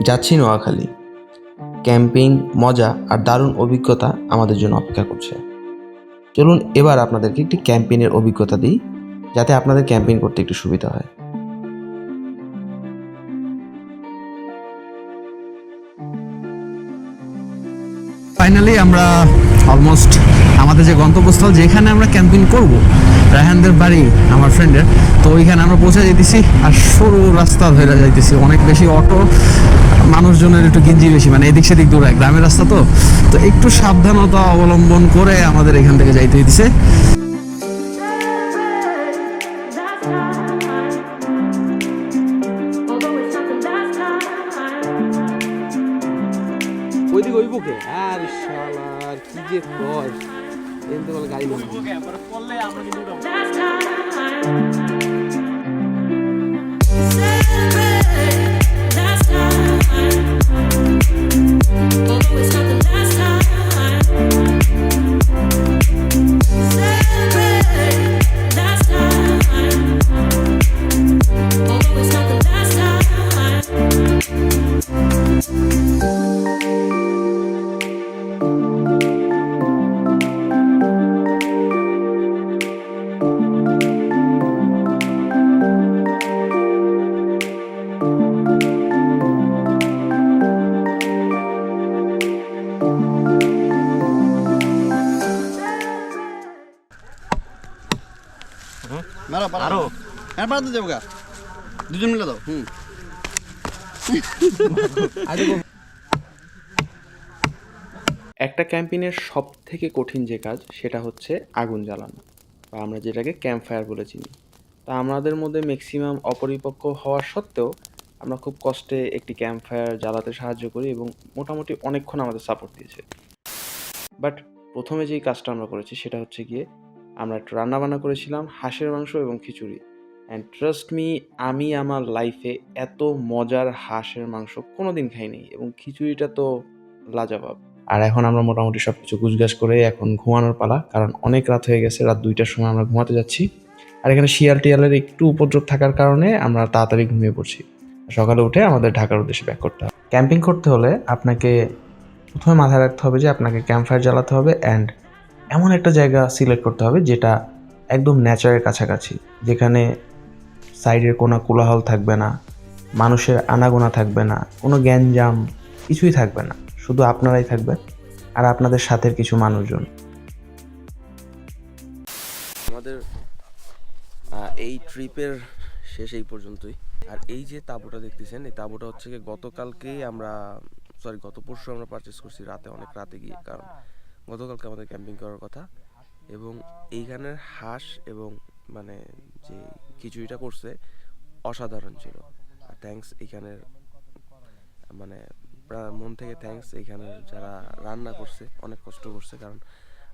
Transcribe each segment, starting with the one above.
যাচ্ছি নোয়াখালী। ক্যাম্পিং মজা আর দারুণ অভিজ্ঞতা আমাদের জন্য অপেক্ষা করছে। চলুন এবার আপনাদেরকে একটি ক্যাম্পিংয়ের অভিজ্ঞতা দিই, যাতে আপনাদের ক্যাম্পিং করতে একটু সুবিধা হয়। ফাইনালি আমরা অলমোস্ট আমাদের যে গন্তব্যস্থল যেখানে আমরা ক্যাম্পিং করব, রায়হানদের বাড়ি, আমার ফ্রেন্ডের তো ওইখানে আমরা পৌঁছে যেতেছি আর সরু রাস্তা ধরে যাইতেছি। অনেক বেশি অটো, মানুষজনের একটু গিঞ্জি বেশি মানে এদিক সেদিক দূরে, গ্রামের রাস্তা তো। তো একটু সাবধানতা অবলম্বন করে আমাদের এখান থেকে যাইতে হইতেছে। আর শালার কি যে কর? এনতে বলে গাড়ি লোক মারো আরও? হ্যাঁ পাঠাতে যাব গা। দুজন মিলে দাও। হুম। একটা ক্যাম্পেইনের সব থেকে কঠিন যে কাজ সেটা হচ্ছে আগুন জ্বালানো। বা আমরা যেটাকে ক্যাম্প ফায়ার বলে চিনি। তা আমাদের মধ্যে ম্যাক্সিমাম অপরিপক্ক হওয়া সত্ত্বেও আমরা খুব কষ্টে একটি ক্যাম্প ফায়ার জ্বালাতে সাহায্য করি এবং মোটামুটি অনেকক্ষণ আমাদের সাপোর্ট দিয়েছে। বাট প্রথমে যেই কাজটা আমরা করেছি সেটা হচ্ছে গিয়ে আমরা একটু রান্নাবান্না করেছিলাম, হাঁসের মাংস এবং খিচুড়ি। অ্যান্ড ট্রাস্ট মি আমি আমার লাইফে এত মজার হাঁসের মাংস কোনো দিন খাইনি এবং খিচুড়িটা তো লাজবাব। আর এখন আমরা মোটামুটি সব কিছু গুছগাছ করে এখন ঘুমানোর পালা, কারণ অনেক রাত হয়ে গেছে, রাত দুইটার সময় আমরা ঘুমাতে যাচ্ছি। আর এখানে শিয়াল টিয়ালের একটু উপদ্রব থাকার কারণে আমরা তাড়াতাড়ি ঘুমিয়ে পড়ছি। সকালে উঠে আমাদের ঢাকার উদ্দেশ্যে ব্যাক করতে হবে। ক্যাম্পিং করতে হলে আপনাকে প্রথমে মাথায় রাখতে হবে যে আপনাকে ক্যাম্প ফায়ার জ্বালাতে হবে অ্যান্ড এমন একটা জায়গা সিলেক্ট করতে হবে যেটা একদম নেচারের কাছাকাছি। যেখানে সাইডের কোনো কোলাহল থাকবে না, মানুষের আনাগোনা থাকবে না, কোনো গ্যাঞ্জাম কিছুই থাকবে না। শুধু আপনারাই থাকবেন আর আপনাদের সাথের কিছু মানুষজন। আমাদের এই ট্রিপের শেষ এই পর্যন্তই। আর এই যে তাঁবুটা দেখতেছেন, এই তাঁবুটা হচ্ছে গতকালকেই আমরা সরি গত পরশু আমরা পারচেস করছি রাতে, অনেক রাতে গিয়ে, কারণ গতকালকে আমাদের ক্যাম্পিং করার কথা এবং এইখানের হাঁস এবং মানে যে খিচুড়িটা করছে অসাধারণ ছিল। আর থ্যাঙ্কস এইখানের মানে মন থেকে থ্যাঙ্কস এইখানের যারা রান্না করছে, অনেক কষ্ট করছে কারণ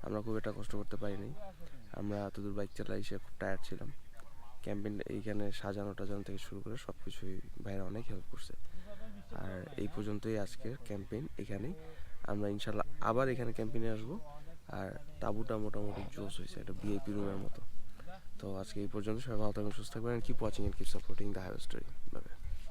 আমরা খুব একটা কষ্ট করতে পারিনি। আমরা এতদূর বাইক চালাই এসে খুব টায়ার্ড ছিলাম। ক্যাম্পেইন এইখানে সাজানো টাজানো থেকে শুরু করে সব কিছুই ভাইরা অনেক হেল্প করছে। আর এই পর্যন্তই আজকের ক্যাম্পেইন এখানেই। আমরা ইনশাল্লাহ আবার এখানে ক্যাম্পিনে আসব। আর তাঁবুটা মোটামুটি জোস হয়েছে, একটা ভিআইপি রুমের মতো। তো আজকে এই পর্যন্ত সবাই ভালো থাকবেন, সুস্থ থাকবেন keep watching and keep supporting the hive story